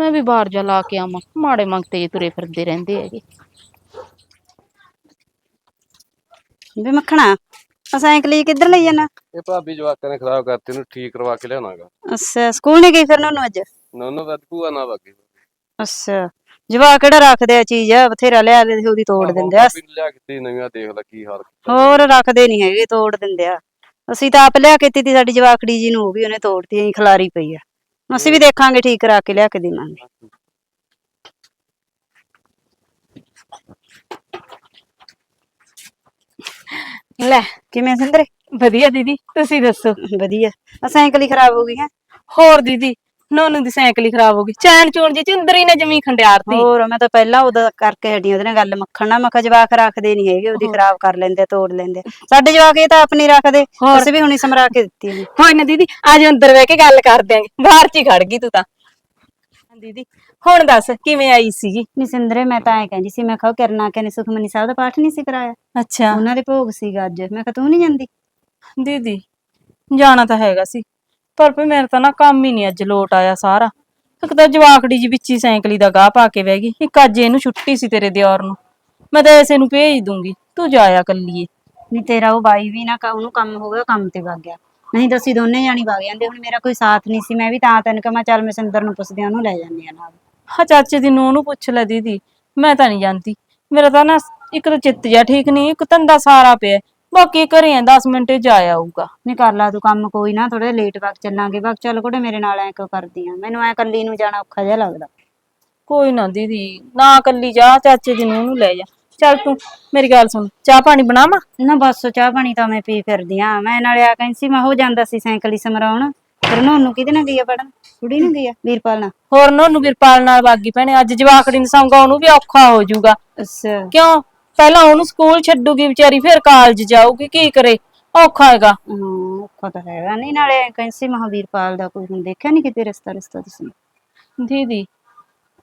ਮੈਂ ਵੀ ਬਾਹਰ ਜਾ ਲਾ ਕੇ ਆਵਾਂ ਮਾੜੇ ਮੰਗਤੇ ਜੇ ਤੁਰੇ ਫਿਰਦੇ ਰਹਿੰਦੇ ਹੈਗੇ। ਵੇ ਮੱਖਣਾ ਆ ਸਾਈਕਲ ਹੀ ਕਿੱਧਰ ਲਈ ਜਾਣਾ? ਇਹ ਭਾਬੀ ਜਵਾਕਾਂ ਨੇ ਖਰਾਬ ਕਰਤੀ ਇਹਨੂੰ ਠੀਕ ਕਰਵਾ ਕੇ ਲਿਆਉਣਾਗਾ ਅੱਛਾ ਸਕੂਲ ਨਹੀਂ ਗਈ ਫਿਰ ਨੂੰ ਅੱਜ? ਨੋਨੋ ਵੱਧ ਭੂਆ ਨਾ ਵਗੇ ਅੱਛਾ। ਜਵਾ ਕਿਹੜਾ ਰੱਖਦੇ ਆ ਚੀਜ਼ ਬਥੇਰਾ ਲਿਆ ਦੇ ਉਹਦੀ ਤੋੜ ਦਿੰਦੇ ਆ। ਲਿਆ ਕਿਤੇ ਨਵੀਆਂ ਦੇਖ ਲੈ ਕੀ ਹਾਲ ਹੋਰ ਰੱਖਦੇ ਨਹੀਂ ਹੈਗੇ ਤੋੜ ਦਿੰਦੇ ਆ। ਅਸੀਂ ਤਾਂ ਆਪ ਲਿਆ ਕੇ ਦਿੱਤੀ ਸਾਡੀ ਜਵਾਕੜੀ ਜੀ ਨੂੰ ਉਹ ਵੀ ਉਹਨੇ ਤੋੜਤੀ ਐਂ ਖਲਾਰੀ ਪਈ ਆ। ਅਸੀਂ ਵੀ ਦੇਖਾਂਗੇ ਠੀਕ ਕਰਾ ਕੇ ਲਿਆ ਕੇ ਦੇਵਾਂਗੇ। ਲੈ ਕਿਵੇਂ ਸਿੰਦਰੇ ਵਧੀਆ ਦੀਦੀ ਤੁਸੀਂ ਦੱਸੋ? ਵਧੀਆ। ਆ ਸਾਈਕਲ ਹੀ ਖਰਾਬ ਹੋ ਗਈ ਹੈ। ਹੋਰ ਦੀਦੀ ਨੋਨੂ ਦੀ ਸਾਈਕਲ ਹੀ ਖਰਾਬ ਹੋ ਗਈ। ਚੈਨ ਚੂਣ ਜੀ ਚ ਅੰਦਰ ਹੀ ਨਾ ਜਮੀ ਖੰਡਿਆਰਤੀ। ਹੋਰ ਮੈਂ ਤਾਂ ਪਹਿਲਾਂ ਉਹਦਾ ਕਰਕੇ ਹਟੀ ਉਹਦੇ ਨਾਲ ਗੱਲ ਮੱਖਣ ਨਾਲ ਮੈਂ ਕਿਹਾ ਜਵਾਕ ਰੱਖਦੇ ਨਹੀਂ ਹੈਗੇ ਉਹਦੀ ਖਰਾਬ ਕਰ ਲੈਂਦੇ ਤੋੜ ਲੈਂਦੇ। ਸਾਡੇ ਜਵਾਕ ਇਹ ਤਾਂ ਆਪਣੀ ਰੱਖਦੇ। ਅਸੀਂ ਵੀ ਹੁਣੀ ਸਮਰਾ ਕੇ ਦਿੱਤੀ ਇਹਨੂੰ। ਕੋਈ ਨਾ ਦੀਦੀ ਅੱਜ ਅੰਦਰ ਬਹਿ ਕੇ ਗੱਲ ਕਰ ਦਿਆਂਗੇ ਬਾਹਰ ਚ ਹੀ ਖੜ ਗਈ ਤੂੰ ਤਾਂ। ਦੀਦੀ ਹੁਣ ਦੱਸ ਕਿਵੇਂ ਆਈ ਸੀਗੀ? ਨੀ ਸਿੰਦਰੇ ਮੈਂ ਤਾਂ ਐ ਕਹਿੰਦੀ ਸੀ ਮੈਂ ਕਿਹਾ ਕਿਰਨਾ ਕਹਿੰਦੇ ਸੁਖਮਨੀ ਸਾਹਿਬ ਦਾ ਪਾਠ ਨਹੀਂ ਸੀ ਕਰਾਇਆ? ਅੱਛਾ। ਉਹਨਾਂ ਦੇ ਭੋਗ ਸੀਗਾ ਅੱਜ ਮੈਂ ਕਿਹਾ ਤੂੰ ਨਹੀਂ ਜਾਂਦੀ? ਦੀਦੀ ਜਾਣਾ ਤਾਂ ਹੈਗਾ ਸੀ। ਪਰ ਵੀ ਮੇਰੇ ਤਾਂ ਨਾ ਕੰਮ ਹੀ ਨਹੀਂ ਅੱਜ ਲੋਟ ਆਇਆ ਸਾਰਾ। ਇੱਕ ਤਾਂ ਜਵਾਕੜੀ ਜੀ ਵਿੱਚ ਸਾਈਕਲੀ ਦਾ ਗਾਹ ਪਾ ਕੇ ਬਹਿ ਗਈ। ਇੱਕ ਅੱਜ ਇਹਨੂੰ ਛੁੱਟੀ ਸੀ ਤੇਰੇ ਦਿਓਰ ਨੂੰ। ਮੈਂ ਤਾਂ ਐਸੇ ਨੂੰ ਭੇਜ ਦੂੰਗੀ। ਤੂੰ ਜਾਇਆ ਕੱਲੀਏ। ਨਹੀਂ ਤੇਰਾ ਉਹ ਬਾਈ ਵੀ ਨਾ ਕ- ਉਹਨੂੰ ਕੰਮ ਹੋ ਗਿਆ ਉਹ ਕੰਮ ਤੇ ਵਗ ਗਿਆ। ਨਹੀਂ ਤਾਂ ਅਸੀਂ ਦੋਨੇ ਜਾਣੀ ਵਗ ਜਾਂਦੇ। ਹੁਣ ਮੇਰਾ ਕੋਈ ਸਾਥ ਨਹੀਂ ਸੀ। ਮੈਂ ਵੀ ਤਾਂ ਤੈਨੂੰ ਕਿਹਾ ਮੈਂ ਚੱਲ ਮੈਂ ਸਿੰਦਰ ਨੂੰ ਪੁੱਛਦੀ ਆ ਉਹਨੂੰ ਲੈ ਜਾਂਦੀ ਆ ਨਾਲ। ਹਾਂ ਚਾਚੇ ਦੀ ਨੂੰਹ ਨੂੰ ਪੁੱਛ ਲੈ ਦੀਦੀ। ਮੈਂ ਤਾਂ ਨਹੀਂ ਜਾਂਦੀ। ਮੇਰਾ ਤਾਂ ਨਾ ਇੱਕ ਤਾਂ ਚਿੱਤ ਜਿਹਾ ਠੀਕ ਨਹੀਂ ਇੱਕ ਧੰਦਾ ਸਾਰਾ ਪਿਆ। ਬਾਕੀ ਘਰੇ ਆ 10 ਮਿੰਟ ਚ ਜਾ ਆਊਗਾ। ਨਹੀਂ ਕਰ ਲਾ ਤੂੰ ਕੰਮ ਕੋਈ ਨਾ ਥੋੜੇ ਲੇਟ ਵਗ ਚੱਲਾਂਗੇ। ਵਗ ਚੱਲ ਕੋੜੇ ਮੇਰੇ ਨਾਲ ਐ ਕਿਉਂ ਕਰਦੀ ਆ? ਮੈਨੂੰ ਐ ਕੱਲੀ ਨੂੰ ਜਾਣਾ ਔਖਾ ਜਿਹਾ ਲੱਗਦਾ। ਕੋਈ ਨਾ ਦੀਦੀ ਨਾ ਕੱਲੀ ਜਾ ਚਾਚੇ ਨੂੰਹ ਨੂੰ ਲੈ ਜਾ। ਚੱਲ ਤੂੰ ਮੇਰੀ ਗੱਲ ਸੁਣ ਚਾਹ ਪਾਣੀ ਬਣਾਵਾਂ? ਨਾ ਬਸ ਚਾਹ ਪਾਣੀ ਤਾਂ ਮੈਂ ਪੀ ਫਿਰਦੀ ਆ। ਮੈਂ ਨਾਲੇ ਆ ਕਹਿੰਦੀ ਸੀ ਮੈਂ ਹੋ ਜਾਂਦਾ ਸੀ ਸਾਈਕਲ ਹੀ ਸਮਰਾਉਣ। ਫਿਰ ਨੂੰ ਕਿਹਦੇ ਨਾਲ ਗਈ ਆ ਪੜਨ ਕੁੜੀ ਨੂੰ ਗਈ ਆ ਵੀਰਪਾਲ ਨਾਲ? ਹੋਰ ਨੂੰ ਵਿਰਪਾਲ ਨਾਲ ਬਾਗੀ ਭੈਣੇ ਅੱਜ ਜਵਾਕੜੀ ਨੂੰ ਸੰਗਾ ਉਹਨੂੰ ਵੀ ਔਖਾ ਹੋ ਜਾਊਗਾ। ਅੱਛਾ। ਕਿਉਂ? ਪਹਿਲਾਂ ਉਹਨੂੰ ਸਕੂਲ ਛੱਡੂਗੀ ਵਿਚਾਰੀ ਫਿਰ ਕਾਲਜ ਜਾਊਗੀ ਕੀ ਕਰੇ? ਔਖਾ ਹੈਗਾ। ਹਾਂ ਔਖਾ ਤਾਂ ਹੈਗਾ ਨਹੀਂ ਨਾਲੇ ਐਂ ਕਹਿੰਦੀ ਸੀ ਮਹਾ ਵੀਰਪਾਲ ਦਾ ਕੋਈ ਹੁਣ ਦੇਖਿਆ ਨਹੀਂ ਕਿਤੇ ਰਿਸ਼ਤਾ ਰਿਸ਼ਤਾ ਤੁਸੀਂ? ਦੀਦੀ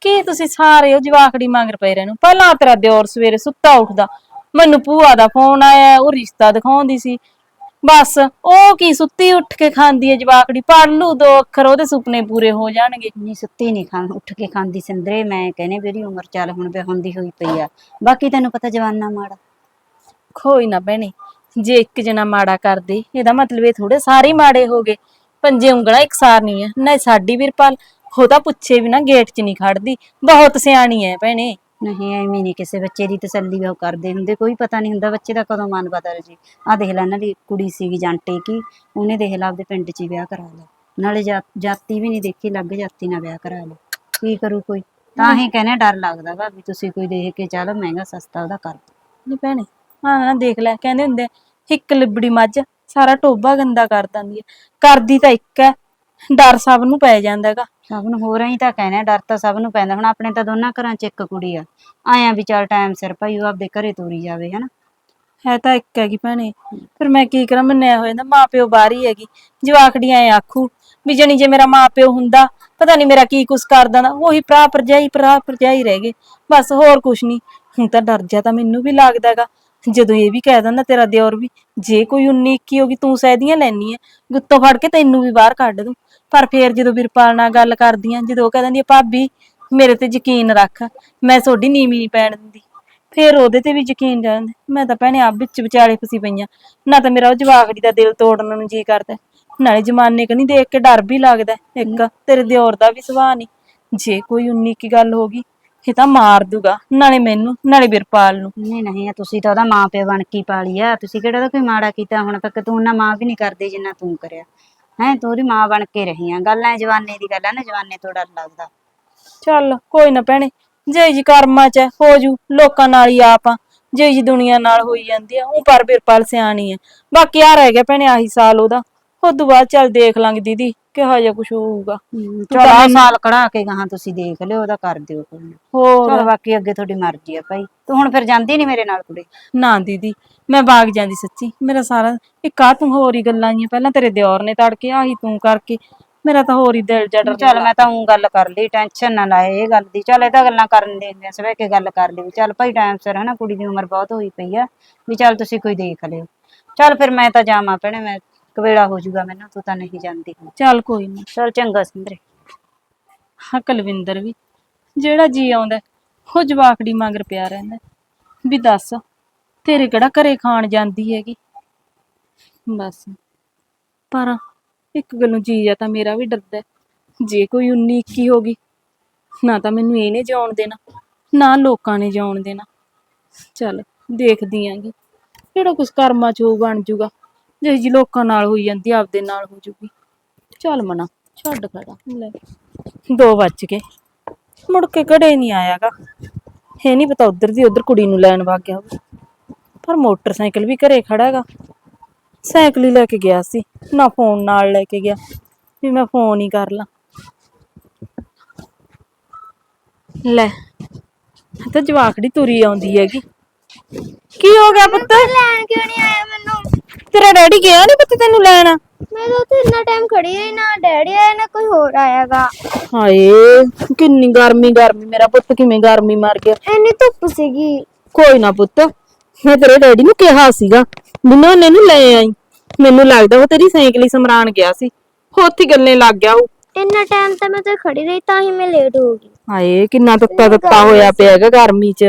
ਕੀ ਤੁਸੀਂ ਸਾਰੇ ਉਹ ਜਵਾਕੜੀ ਮੰਗ ਪਏ ਰਹੇ ਨੂੰ ਪਹਿਲਾਂ ਤੇਰਾ ਦਿਓਰ ਸਵੇਰੇ ਸੁੱਤਾ ਉੱਠਦਾ ਮੈਨੂੰ ਭੂਆ ਦਾ ਫੋਨ ਆਇਆ ਉਹ ਰਿਸ਼ਤਾ ਦਿਖਾਉਂਦੀ ਸੀ। ਬਸ ਉਹ ਕੀ ਸੁੱਤੀ ਉੱਠ ਕੇ ਖਾਂਦੀ ਹੈ ਜਵਾਕੜੀ ਪੜ ਲੂ ਦੋ ਅੱਖਰ ਉਹਦੇ ਸੁਪਨੇ ਪੂਰੇ ਹੋ ਜਾਣਗੇ। ਨਹੀਂ ਸੁੱਤੀ ਨਹੀਂ ਖਾਂ ਉੱਠ ਕੇ ਖਾਂਦੀ ਸਿੰਦਰੇ ਮੈਂ ਕਹਿੰਨੇ ਮੇਰੀ ਉਮਰ ਚੱਲ ਹੁਣ ਵਿਆਹੁੰਦੀ ਹੋਈ ਪਈ ਆ। ਬਾਕੀ ਤੈਨੂੰ ਪਤਾ ਜਵਾਨਾ ਮਾੜਾ। ਕੋਈ ਨਾ ਭੈਣੇ ਜੇ ਇੱਕ ਜਣਾ ਮਾੜਾ ਕਰਦੇ ਇਹਦਾ ਮਤਲਬ ਇਹ ਥੋੜੇ ਸਾਰੇ ਮਾੜੇ ਹੋ ਗਏ। ਪੰਜੇ ਉਂਗਲਾਂ ਇਕਸਾਰ ਨਹੀਂ ਹੈ ਨਾ ਸਾਡੀ ਵੀਰਪਾਲ ਉਹ ਤਾਂ ਪੁੱਛੇ ਵੀ ਨਾ ਗੇਟ 'ਚ ਨਹੀਂ ਖੜਦੀ। ਬਹੁਤ ਸਿਆਣੀ ਹੈ ਭੈਣੇ। ਨਹੀਂ ਐਵੇਂ ਨਹੀਂ ਕਿਸੇ ਬੱਚੇ ਦੀ ਤਸੱਲੀ ਉਹ ਕਰਦੇ ਹੁੰਦੇ ਕੋਈ ਪਤਾ ਨਹੀਂ ਹੁੰਦਾ ਬੱਚੇ ਦਾ ਕਦੋਂ ਮਨ ਬਦਲ ਜੇ। ਆ ਦੇਖ ਲੈ ਇਹਨਾਂ ਦੀ ਕੁੜੀ ਸੀਗੀ ਜਾਂਟੇ ਕੀ ਉਹਨੇ ਦੇਖ ਲਾ ਆਪਦੇ ਪਿੰਡ 'ਚ ਹੀ ਵਿਆਹ ਕਰਾ ਲਿਆ। ਨਾਲੇ ਜਾ- ਜਾਤੀ ਵੀ ਨਹੀਂ ਦੇਖੀ ਲੱਗ ਜਾਤੀ ਨਾਲ ਵਿਆਹ ਕਰਾ ਲਿਆ। ਕੀ ਕਰੂ ਕੋਈ? ਤਾਂ ਹੀ ਕਹਿੰਦੇ ਡਰ ਲੱਗਦਾ ਭਾਬੀ ਤੁਸੀਂ ਕੋਈ ਦੇਖ ਕੇ ਚੱਲ ਮਹਿੰਗਾ ਸਸਤਾ ਉਹਦਾ ਕਰ ਦਿਓ। ਨਹੀਂ ਭੈਣੇ ਹਾਂ ਨਾ ਦੇਖ ਲੈ ਕਹਿੰਦੇ ਹੁੰਦੇ ਆ, ਇੱਕ ਲਿਬੜੀ ਮੱਝ ਸਾਰਾ ਟੋਬਾ ਗੰਦਾ ਕਰ ਦਿੰਦੀ ਹੈ। ਕਰਦੀ ਤਾਂ ਇੱਕ ਹੈ ਡਰ ਸਭ ਨੂੰ ਪੈ ਜਾਂਦਾ ਹੈਗਾ। ਸਭ ਨੂੰ ਹੋ ਰਹੀ ਤਾਂ ਕਹਿੰਦੇ ਆ, ਡਰ ਤਾਂ ਸਭ ਨੂੰ ਪੈਂਦਾ। ਹੁਣ ਆਪਣੇ ਤਾਂ ਦੋਨਾਂ ਘਰਾਂ 'ਚ ਇੱਕ ਕੁੜੀ ਆ। ਆਇਆ ਵੀ ਚੱਲ ਟਾਈਮ ਸਿਰ ਭਾਈ ਉਹ ਆਪਦੇ ਘਰੇ ਤੋਰੀ ਜਾਵੇ ਹਨਾ? ਹੈ ਤਾਂ ਇੱਕ ਹੈਗੀ ਭੈਣੇ। ਫਿਰ ਮੈਂ ਕੀ ਕਰਾਂ? ਮੰਨਿਆ ਹੋ ਜਾਂਦਾ ਮਾਂ ਪਿਓ ਬਾਹਰ ਹੀ ਹੈਗੀ। ਜਵਾਕੜੀਆਂ ਐ ਆਖੂ ਵੀ ਜਣੀ ਜੇ ਮੇਰਾ ਮਾਂ ਪਿਓ ਹੁੰਦਾ ਪਤਾ ਨਹੀਂ ਮੇਰਾ ਕੀ ਕੁਛ ਕਰਦਾ ਨਾ ਉਹੀ ਭਰਾ ਭਰਜਾਈ ਭਰਾ ਭਰਜਾਈ ਰਹਿ ਗਏ। ਬਸ ਹੋਰ ਕੁਛ ਨਹੀਂ ਹੁਣ ਤਾਂ ਡਰ ਜਾ ਤਾਂ ਮੈਨੂੰ ਵੀ ਲੱਗਦਾ ਹੈਗਾ। ਜਦੋਂ ਇਹ ਵੀ ਕਹਿ ਦਿੰਦਾ ਤੇਰਾ ਦਿਓਰ ਵੀ ਜੇ ਕੋਈ 19 21 ਹੋਗੀ ਤੂੰ ਸਹਿਦੀਆਂ ਲੈਣੀ ਐ ਗੁੱਤੋਂ ਫੜ ਕੇ ਤੈਨੂੰ ਵੀ ਬਾਹਰ ਕੱਢ ਦੂੰ। ਪਰ ਫੇਰ ਜਦੋਂ ਵੀਰਪਾਲ ਨਾਲ ਗੱਲ ਕਰਦੀਆਂ ਜਦੋਂ ਉਹ ਕਹਿ ਦਿੰਦੀ ਆ, ਭਾਬੀ ਮੇਰੇ ਤੇ ਯਕੀਨ ਰੱਖ ਮੈਂ ਤੁਹਾਡੀ ਨੀਵੀਂ ਨਹੀਂ ਪੈਣ ਦਿੰਦੀ। ਫੇਰ ਉਹਦੇ ਤੇ ਵੀ ਯਕੀਨ ਜਾਂਦਾ ਮੈਂ ਤਾਂ ਭੈਣੇ ਆਪ ਵਿੱਚ ਵਿਚਾਲੇ ਫਸੀ ਪਈਆਂ ਨਾ ਤਾਂ ਮੇਰਾ ਉਹ ਜਵਾਕੜੀ ਦਾ ਦਿਲ ਤੋੜਨ ਨੂੰ ਜੀ ਕਰਦਾ ਨਾਲੇ ਜਮਾਨੇ ਕਨੀ ਦੇਖ ਕੇ ਡਰ ਵੀ ਲੱਗਦਾ ਇੱਕ ਤੇਰੇ ਦਿਓਰ ਦਾ ਵੀ ਸੁਭਾਅ ਨਹੀਂ ਜੇ ਕੋਈ 19 ਕੀ ਗੱਲ ਹੋ ਗਈ ਇਹ ਤਾਂ ਮਾਰ ਦੂਗਾ ਨਾਲੇ ਮੈਨੂੰ ਨਾਲੇ ਬਿਰਪਾਲ ਨੂੰ। ਨਹੀਂ ਨਹੀਂ ਆ ਤੁਸੀਂ ਤਾਂ ਉਹਦਾ ਮਾਂ ਪਿਓ ਬਣ ਕੇ ਹੀ ਪਾਲੀ ਆ। ਤੁਸੀਂ ਕਿਹੜਾ ਉਹਦਾ ਕੋਈ ਮਾੜਾ ਕੀਤਾ? ਹੁਣ ਤੱਕ ਤੂੰ ਉਹਨਾਂ ਮਾਂ ਵੀ ਨਹੀਂ ਕਰਦੀ ਜਿੰਨਾ ਤੂੰ ਕਰਿਆ। ਹੈ ਤੂੰ ਉਹਦੀ ਮਾਂ ਬਣ ਕੇ ਰਹੀ ਆ। ਗੱਲ ਐ ਜਵਾਨੇ ਦੀ ਗੱਲ ਐ ਨਾ ਜਵਾਨੇ ਤੋਂ ਡਰ ਲੱਗਦਾ। ਚੱਲ ਕੋਈ ਨਾ ਭੈਣੇ ਜੇ ਜੀ ਕਰਮਾਂ ਚ ਹੈ, ਹੋ ਜੂ ਲੋਕਾਂ ਨਾਲ ਹੀ ਆਪ ਆ। ਜੇ ਜੀ ਦੁਨੀਆ ਨਾਲ ਹੋਈ ਜਾਂਦੀ ਆ ਉਹ ਪਰ ਬਿਰਪਾਲ ਸਿਆਣੀ ਆ। ਬਾਕੀ ਆ ਰਹਿ ਗਿਆ ਭੈਣੇ ਆਹੀ ਸਾਲ ਉਹਦਾ। ਉਦੋਂ ਬਾਅਦ ਚੱਲ ਦੇਖ ਲਾਂਗੇ ਦੀਦੀ। ਕਿਹੋ ਜਿਹਾ ਕੁਝ ਹੋਊਗਾ। ਚਲ ਸਾਲ ਕਢਾ ਕੇ ਗਾਹਾਂ ਤੁਸੀਂ ਦੇਖ ਲਿਓ ਉਹਦਾ ਕਰ ਦਿਓ ਕੋਈ ਨਾ। ਹੋਰ। ਚਲ ਬਾਕੀ ਅੱਗੇ ਤੁਹਾਡੀ ਮਰਜ਼ੀ ਆ ਭਾਈ। ਤੂੰ ਹੁਣ ਫਿਰ ਜਾਂਦੀ ਨਹੀਂ ਮੇਰੇ ਨਾਲ ਕੁੜੀ? ਨਾ ਦੀਦੀ ਮੈਂ ਬਾਗ ਜਾਂਦੀ ਸੱਚੀ। ਮੇਰਾ ਸਾਰਾ ਇੱਕ ਆ ਤੂੰ ਹੋਰ ਹੀ ਗੱਲਾਂ ਜੀਆਂ ਪਹਿਲਾਂ ਤੇਰੇ ਦਿਓਰ ਨੇ ਤੜਕੇ ਆਹੀ ਤੂੰ ਕਰਕੇ। ਮੇਰਾ ਤਾਂ ਹੋਰ ਹੀ ਦਿਲ ਜੜਰ ਚੱਲ ਮੈਂ ਤਾਂ ਉਹ ਗੱਲ ਕਰ ਲਈ ਟੈਨਸ਼ਨ ਨਾ ਲਾਏ ਇਹ ਗੱਲ ਦੀ। ਚੱਲ ਇਹ ਤਾਂ ਗੱਲਾਂ ਕਰਨ ਦੇ ਹੁੰਦੇ ਸਵੇ ਕੇ ਗੱਲ ਕਰ ਲਈ ਵੀ ਚੱਲ ਭਾਈ ਟਾਈਮ ਸਿਰ ਹਨਾ ਕੁੜੀ ਦੀ ਉਮਰ ਬਹੁਤ ਹੋਈ ਪਈ ਆ ਵੀ ਚੱਲ ਤੁਸੀਂ ਕੋਈ ਦੇਖ ਲਿਓ। ਚੱਲ ਫਿਰ ਮੈਂ ਤਾਂ ਜਾਵਾਂ ਭੈਣੇ ਮੈਂ ਕਵੇੜਾ ਹੋ ਜਾਊਗਾ ਮੈਨੂੰ ਤੂੰ ਤਾਂ ਨਹੀਂ ਜਾਂਦੀ ਹੁਣ ਚੱਲ ਕੋਈ ਨਾ। ਚੱਲ ਚੰਗਾ ਸਿੰਦਰੇ। ਹਾਂ ਕੁਲਵਿੰਦਰ ਵੀ ਜਿਹੜਾ ਜੀ ਆਉਂਦਾ ਉਹ ਜਵਾਕੜੀ ਮਗਰ ਪਿਆ ਰਹਿੰਦਾ। ਵੀ ਦੱਸ ਤੇਰੇ ਕਿਹੜਾ ਘਰੇ ਖਾਣ ਜਾਂਦੀ ਹੈਗੀ? ਬਸ। ਪਰ ਇੱਕ ਗੱਲੋਂ ਜੀ ਆ ਤਾਂ ਮੇਰਾ ਵੀ ਡਰਦਾ। ਜੇ ਕੋਈ 19 21 ਹੋ ਗਈ ਨਾ ਤਾਂ ਮੈਨੂੰ ਇਹਨੇ ਜਾਣ ਦੇਣਾ ਨਾ ਲੋਕਾਂ ਨੇ ਜਾਣ ਦੇਣਾ। ਚੱਲ ਦੇਖਦੀ ਆਂਗੀ ਜਿਹੜਾ ਕੁਛ ਕਰਮਾਂ ਚ ਬਣ ਜੂਗਾ। ਜੇ ਜੀ ਲੋਕਾਂ ਨਾਲ ਹੋਈ ਜਾਂਦੀ ਆਪਦੇ ਨਾਲ ਹੋ ਜੂਗੀ। ਚੱਲ ਮਨਾ ਛੱਡ ਖੜਾ। ਲੈ। ਦੋ ਵੱਜ ਗਏ। ਮੁੜ ਕੇ ਘੜੇ ਨਹੀਂ ਆਇਆਗਾ। ਇਹ ਨਹੀਂ ਪਤਾ ਉਧਰ ਦੀ ਉਧਰ ਕੁੜੀ ਨੂੰ ਲੈਣ ਵਗ ਗਿਆ ਹੋਵੇ। ਪਰ ਮੋਟਰਸਾਈਕਲ ਵੀ ਘਰੇ ਖੜਾ ਹੈਗਾ। ਸਾਈਕਲ ਹੀ ਲੈ ਕੇ ਗਿਆ ਸੀ ਨਾ ਫੋਨ ਨਾਲ ਲੈ ਕੇ ਗਿਆ ਵੀ ਮੈਂ ਫੋਨ ਹੀ ਕਰ ਲਾਂ। ਲੈ ਤਾਂ ਜਵਾਕੜੀ ਤੁਰੀ ਆਉਂਦੀ ਹੈਗੀ। ਕੀ ਹੋ ਗਿਆ ਪੁੱਤ? ਲੈਣ ਕਿਉਂ ਨਹੀਂ ਆਇਆ ਮੈਨੂੰ? ਤੇਰਾ ਡੈਡੀ ਗਿਆ ਨਹੀਂ ਪੁੱਤ ਤੈਨੂੰ ਲੈਣ? ਮੈਂ ਤਾਂ ਉੱਥੇ ਇੰਨਾ ਟਾਈਮ ਖੜੀ ਰਹੀ ਨਾ ਡੈਡੀ ਆਇਆ ਨਾ ਕੋਈ ਹੋਰ ਆਇਆਗਾ। ਹਾਏ ਕਿੰਨੀ ਗਰਮੀ ਗਰਮੀ ਮੇਰਾ ਪੁੱਤ ਕਿਵੇਂ ਗਰਮੀ ਮਾਰ ਗਿਆ। ਇੰਨੀ ਧੁੱਪ ਸੀਗੀ। ਕੋਈ ਨਾ ਪੁੱਤ ਮੈਂ ਤੇਰੇ ਡੈਡੀ ਨੂੰ ਕਿਹਾ ਸੀਗਾ ਬਿਨਾਂ ਉਹਨੇ ਨੂੰ ਲੈ ਆਈ। ਮੈਨੂੰ ਲੱਗਦਾ ਉਹ ਤੇਰੀ ਸਾਈਕਲ ਹੀ ਸਮਰਾਣ ਗਿਆ ਸੀ। ਉੱਥੇ ਗੱਲੇ ਲੱਗ ਗਿਆ ਉਹ। ਇੰਨਾ ਟਾਈਮ ਤਾਂ ਮੈਂ ਤੇ ਖੜੀ ਰਹੀ ਤਾਂ ਹੀ ਮੈਂ ਲੇਟ ਹੋ ਗਈ। ਹਾਏ ਕਿੰਨਾ ਤੱਤਾ ਤੱਤਾ ਹੋਇਆ ਪਿਆ ਹੈਗਾ ਗਰਮੀ 'ਚ।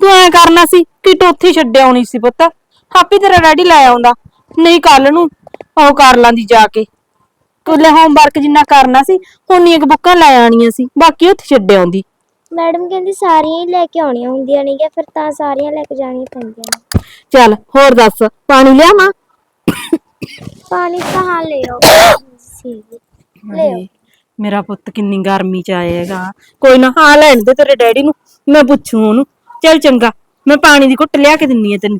ਤੂੰ ਐ ਕਰਨਾ ਸੀ ਕਿਟ ਉੱਥੇ ਛੱਡਿਆ ਆਉਣੀ ਸੀ ਪੁੱਤ। ਆਪੇ ਤੇਰਾ ਡੈਡੀ ਲੈ ਆਉਂਦਾ। ਨਹੀਂ ਕੱਲ ਨੂੰ ਉਹ ਕਰ ਲਾਂਦੀ ਜਾ ਕੇ। ਸਕੂਲੇ ਹੋਮਵਰਕ ਜਿੰਨਾ ਕਰਨਾ ਸੀ ਉਨੀਆਂ ਕੁ ਬੁੱਕਾਂ ਲੈ ਆਣੀਆਂ ਸੀ ਬਾਕੀ ਉੱਥੇ ਛੱਡ ਆਉਂਦੀ। ਮੈਡਮ ਕਹਿੰਦੀ ਸਾਰੀਆਂ ਹੀ ਲੈ ਕੇ ਆਉਣੀਆਂ ਹੁੰਦੀਆਂ ਨੇਗੀਆਂ ਫਿਰ ਤਾਂ ਸਾਰੀਆਂ ਲੈ ਕੇ ਜਾਣੀਆਂ ਪੈਂਦੀਆਂ। ਨੇ ਚੱਲ ਹੋਰ ਦੱਸ ਪਾਣੀ ਲਿਆਵਾਂ? ਪਾਣੀ ਕਹਾਂ ਲੈ ਆਓ। ਸੀ ਲੈ ਆਓ। ਮੇਰਾ ਪੁੱਤ ਕਿੰਨੀ ਗਰਮੀ ਚ ਆਏਗਾ ਕੋਈ ਨਾ ਹਾਂ ਲੈਣ ਦੇ ਤੇਰੇ ਡੈਡੀ ਨੂੰ ਮੈਂ ਪੁੱਛੂ ਉਹਨੂੰ। ਚੱਲ ਚੰਗਾ ਮੈਂ ਪਾਣੀ ਦੀ ਘੁੱਟ ਲਿਆ ਕੇ ਦਿੰਨੀ ਆ ਤੈਨੂੰ।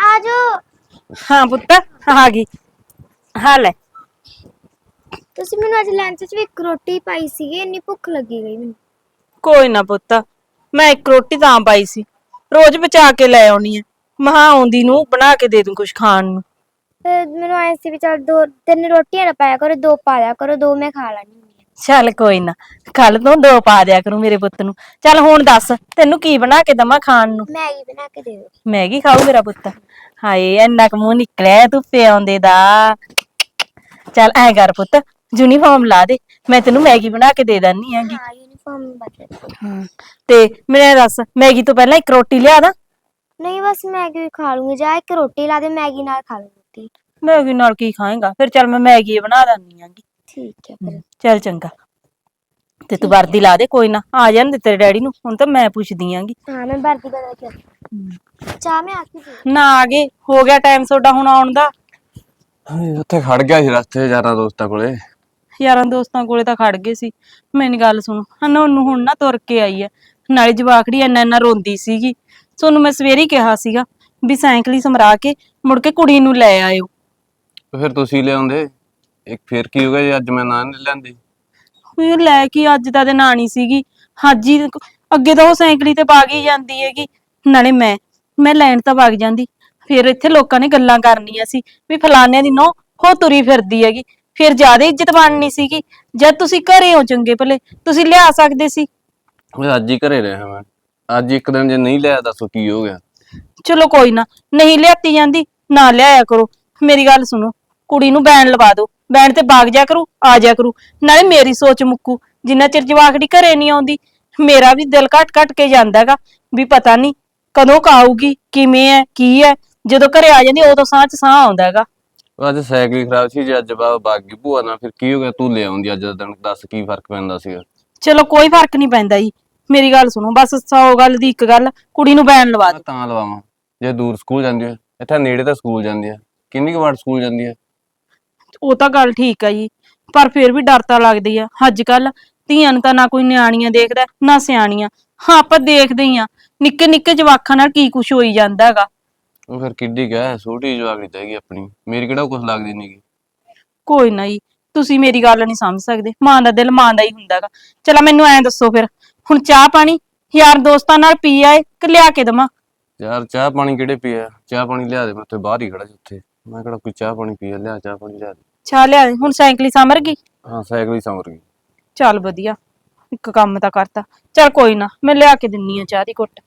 ਆ ਜਾਓ ਹਾਂ ਪੁੱਤ ਆ ਗਈ। ਹਾਂ ਲੈ। ਤੁਸੀਂ ਮੈਨੂੰ ਅੱਜ ਲੰਚ 'ਚ ਵੀ ਇੱਕ ਰੋਟੀ ਪਾਈ ਸੀਗੀ ਇੰਨੀ ਭੁੱਖ ਲੱਗੀ ਗਈ ਮੈਨੂੰ। ਕੋਈ ਨਾ ਪੁੱਤ ਮੈਂ ਇੱਕ ਰੋਟੀ ਤਾਂ ਪਾਈ ਸੀ ਰੋਜ਼ ਬਚਾ ਕੇ ਲੈ ਆਉਣੀ ਐ ਮਹਾ ਆਉਂਦੀ ਨੂੰ ਬਣਾ ਕੇ ਦੇ ਦੂੰ ਕੁਝ ਖਾਣ ਨੂੰ। ਫਿਰ ਮੈਨੂੰ ਐਂ ਸੀ ਵੀ ਚੱਲ ਦੋ ਤਿੰਨ ਰੋਟੀਆਂ ਨਾ ਪਾਇਆ ਕਰੋ ਦੋ ਪਾ ਦਿਆ ਕਰੋ ਦੋ ਮੈਂ ਖਾ ਹੁੰਦੀ ਚੱਲ ਕੋਈ ਨਾ ਕੱਲ ਤੋਂ ਦੋ ਪਾ ਦਿਆ ਕਰੂੰ ਮੇਰੇ ਪੁੱਤ ਨੂੰ। ਚੱਲ ਹੁਣ ਦੱਸ ਤੈਨੂੰ ਕੀ ਬਣਾ ਕੇ ਦਵਾਂ ਖਾਣ ਨੂੰ? ਮੈਗੀ ਬਣਾ ਕੇ ਦੇ ਦਿਓ। ਮੈਗੀ ਖਾਊ ਮੇਰਾ ਪੁੱਤ? ਹਾਏ ਇੰਨਾ ਕੁ ਮੂੰਹ ਨਿਕਲਿਆ ਤੂੰ ਪਿਆਉਂਦੇ ਦਾ। ਚੱਲ ਐ ਕਰ ਪੁੱਤ ਯੂਨੀਫਾਰਮ ਲਾ ਦੇ ਮੈਂ ਤੈਨੂੰ ਮੈਗੀ ਬਣਾ ਕੇ ਦੇ ਦਾਨੀ ਆਂਗੀ ਹਾਂ ਯੂਨੀਫਾਰਮ ਬਦਲ ਹਾਂ ਤੇ ਮੈਨੂੰ ਦੱਸ ਮੈਗੀ ਤੋਂ ਪਹਿਲਾਂ ਇੱਕ ਰੋਟੀ ਲਿਆ ਦਾਂ? ਨਹੀਂ ਬਸ ਮੈਗੀ ਖਾ ਲੂੰਗੀ ਜਾਂ ਇੱਕ ਰੋਟੀ ਲਾ ਦੇ ਮੈਗੀ ਨਾਲ ਖਾ ਲੂੰਗੀ ਮੈਗੀ ਨਾਲ ਕੀ ਖਾਏਗਾ? ਫਿਰ ਚੱਲ ਮੈਂ ਮੈਗੀ ਬਣਾ ਦਾਨੀ ਆਂਗੀ ਠੀਕ ਹੈ ਫਿਰ। ਚੱਲ ਚੰਗਾ। ਤੇ ਤੂੰ ਵਰਦੀ ਲਾ ਦੇ ਕੋਈ ਨਾ ਆ ਜਾਂਦੇ ਤੇਰੇ ਡੈਡੀ ਨੂੰ ਹੁਣ ਤਾਂ ਮੈਂ ਪੁੱਛਦੀ ਆਂਗੀ। ਹਾਂ ਮੈਂ ਵਰਦੀ ਬਦਲ ਕੇ। ਚਾਹ ਮੈਂ ਆ ਕੇ ਪੀ ਨਾ ਆ ਗਏ ਹੋ ਗਿਆ ਟਾਈਮ ਤੁਹਾਡਾ ਹੁਣ ਆਉਣ ਦਾ। ਹਾਏ, ਉੱਥੇ ਖੜ ਗਿਆ ਸੀ ਰਸਤੇ ਯਾਰਾਂ ਦੋਸਤਾਂ ਕੋਲੇ। ਯਾਰਾਂ ਦੋਸਤਾਂ ਕੋਲੇ ਤਾਂ ਖੜ ਗਏ ਸੀ। ਮੇਰੀ ਗੱਲ ਸੁਣ ਹਨਾ ਉਹਨੂੰ ਹੁਣ ਨਾ ਤੁਰ ਕੇ ਆਈ ਐ ਨਾਲੇ ਜਵਾਕੜੀ ਇੰਨਾ ਇੰਨਾ ਰੋਂਦੀ ਸੀਗੀ। ਤੁਹਾਨੂੰ ਮੈਂ ਸਵੇਰੇ ਹੀ ਕਿਹਾ ਸੀਗਾ ਵੀ ਸਾਈਕਲ ਹੀ ਸਮਰਾ ਕੇ ਮੁੜ ਕੇ ਕੁੜੀ ਨੂੰ ਲੈ ਆਇਓ। ਤੇ ਫਿਰ ਤੁਸੀਂ ਲਿਆਉਂਦੇ? ਇੱਕ ਫੇਰ ਕੀ ਹੋ ਗਿਆ ਜੇ ਅੱਜ ਮੈਂ ਨਾ ਨਹੀਂ ਲੈਂਦੀ ਵੀ ਲੈ ਕੇ ਅੱਜ ਤਾਂ ਦੇ ਨਾਣੀ ਸੀਗੀ। ਹਾਜੀ ਅੱਗੇ ਤਾਂ ਉਹ ਸਾਈਕਲੀ ਤੇ ਬਾਗ ਹੀ ਜਾਂਦੀ ਹੈਗੀ। ਨਾਲੇ ਮੈਂ ਮੈਂ ਲੈਣ ਤਾਂ ਵਗ ਜਾਂਦੀ। ਫਿਰ ਇੱਥੇ ਲੋਕਾਂ ਨੇ ਗੱਲਾਂ ਕਰਨੀਆਂ ਸੀ ਵੀ ਫਲਾਨਿਆਂ ਦੀ ਨੋ ਹੋ ਤੁਰੀ ਫਿਰਦੀ ਹੈਗੀ। ਫਿਰ ਜ਼ਿਆਦਾ ਇੱਜ਼ਤ ਬਣਨੀ ਸੀਗੀ। ਜਦ ਤੁਸੀਂ ਘਰੇ ਹੋ ਚੰਗੇ ਭਲੇ? ਤੁਸੀਂ ਲਿਆ ਸਕਦੇ ਸੀ? ਮੈਂ ਅੱਜ ਹੀ ਘਰੇ ਰਿਹਾ ਮੈਂ ਅੱਜ ਇੱਕ ਦਿਨ ਜੇ ਨਹੀਂ ਲਿਆ ਦੱਸੋ ਕੀ ਹੋ ਗਿਆ? ਚਲੋ ਕੋਈ ਨਾ ਨਹੀਂ ਲਿਆਤੀ ਜਾਂਦੀ ਨਾ ਲਿਆਇਆ ਕਰੋ। ਮੇਰੀ ਗੱਲ ਸੁਣੋ ਕੁੜੀ ਨੂੰ ਬੈਣ ਲਵਾ ਦਿਓ। ਬੈਣ ਤੇ ਬਾਗ ਜਾ ਕਰੂ ਆ ਜਾ ਕਰੂ। ਨਾਲੇ ਮੇਰੀ ਸੋਚ ਮੁੱਕੂ ਜਿੰਨਾ ਚਿਰ ਜਵਾਕੜੀ ਘਰੇ ਨਹੀਂ ਆਉਂਦੀ ਮੇਰਾ ਵੀ ਦਿਲ ਘਟ ਘਟ ਕੇ ਜਾਂਦਾ ਹੈਗਾ ਵੀ ਪਤਾ ਨਹੀਂ ਕਦੋਂ ਕੁ ਆਊਗੀ ਕਿਵੇਂ ਹੈ ਕੀ ਹੈ ਜਦੋਂ ਘਰੇ ਆ ਜਾਂਦੀ ਉਦੋਂ ਸਾਹ ਚ ਸਾਹ ਆਉਂਦਾ ਹੈਗਾ। ਅੱਜ ਸਾਈਕਲ ਖਰਾਬ ਸੀ ਜੇ ਅੱਜ ਬਾ ਬਾਗੀ ਭੂਆ ਨਾਲ ਫਿਰ ਕੀ ਹੋ ਗਿਆ ਤੂੰ ਲੈ ਆਉਂਦੀ ਅੱਜ ਦਾ ਦਿਨ ਦੱਸ ਕੀ ਫ਼ਰਕ ਪੈਂਦਾ ਸੀਗਾ। ਚਲੋ ਕੋਈ ਫ਼ਰਕ ਨਹੀਂ ਪੈਂਦਾ ਜੀ ਮੇਰੀ ਗੱਲ ਸੁਣੋ ਬਸ 100 ਗੱਲ ਦੀ ਇੱਕ ਗੱਲ ਕੁੜੀ ਨੂੰ ਬੈਣ ਲਵਾ ਮੈਂ ਦਿਓ ਤਾਂ ਲਵਾਵਾਂ ਜੇ ਦੂਰ ਸਕੂਲ ਜਾਂਦੀ ਹੈ ਇੱਥੇ ਨੇੜੇ ਤਾਂ ਸਕੂਲ ਜਾਂਦੀ ਹੈ ਕਿੰਨੀ ਕੁ ਵਾਰ ਸਕੂਲ ਜਾਂਦੀ ਹੈ ਉਹ ਤਾਂ ਗੱਲ ਠੀਕ ਆ ਜੀ ਪਰ ਫਿਰ ਵੀ ਡਰ ਤਾਂ ਲੱਗਦੀ ਆ। ਅੱਜ ਕੱਲ ਧੀਆਂ ਨੂੰ ਤਾਂ ਨਾ ਕੋਈ ਨਿਆਣੀਆਂ ਦੇਖਦਾ ਨਾ ਸਿਆਣੀਆਂ। ਹਾਂ ਆਪਾਂ ਦੇਖਦੇ ਹੀ ਆ ਨਿੱਕੇ ਨਿੱਕੇ ਜਵਾਕਾਂ ਨਾਲ ਕੀ ਕੁਛ ਹੋਈ ਜਾਂਦਾ ਹੈਗਾ। ਉਹ ਫਿਰ ਕਿੱਡੀ ਗਏ ਛੋਟੀ ਜਵਾਗੜੀ ਤਾਂ ਹੈਗੀ ਆਪਣੀ। ਮੇਰੀ ਕਿਹੜਾ ਕੁਛ ਲੱਗਦੀ ਨਹੀਂਗੀ ਕੋਈ ਨਾ ਜੀ ਤੁਸੀਂ ਮੇਰੀ ਗੱਲ ਨਹੀਂ ਸਮਝ ਸਕਦੇ। ਮਾਂ ਦਾ ਦਿਲ ਮਾਂ ਦਾ ਹੀ ਹੁੰਦਾਗਾ ਚਲਾ ਮੈਨੂੰ ਐਂ ਦੱਸੋ ਫਿਰ ਹੁਣ ਚਾਹ ਪਾਣੀ? ਯਾਰ ਦੋਸਤਾਂ ਨਾਲ ਪੀ ਆਏ ਕਿ ਲਿਆ ਕੇ ਦਵਾਂ? ਯਾਰ ਚਾਹ ਪਾਣੀ ਕਿਹੜੇ ਪੀਆ ਚਾਹ ਪਾਣੀ ਲਿਆ ਦੇ ਮੈਂ ਉੱਥੇ ਬਾਹਰ ਹੀ ਖੜਾ ਸੀ ਉੱਥੇ। ਮੈਂ ਕਿਹੜਾ ਕੋਈ ਚਾਹ ਪਾਣੀ ਪੀਆ ਲਿਆ ਚਾਹ ਪਾਣੀ ਲਿਆ। ਦੇ ਚਾਹ ਲਿਆ ਹੁਣ ਸਾਈਕਲ ਹੀ ਸਮਰ ਗਈ? ਹਾਂ ਸਾਈਕਲ ਹੀ ਸੰਵਰ ਗਈ। ਚੱਲ ਵਧੀਆ ਇੱਕ ਕੰਮ ਤਾਂ ਕਰਤਾ। ਚੱਲ ਕੋਈ ਨਾ ਮੈਂ ਲਿਆ ਕੇ ਦਿੰਨੀ ਆ ਚਾਹ ਦੀ ਘੁੱਟ।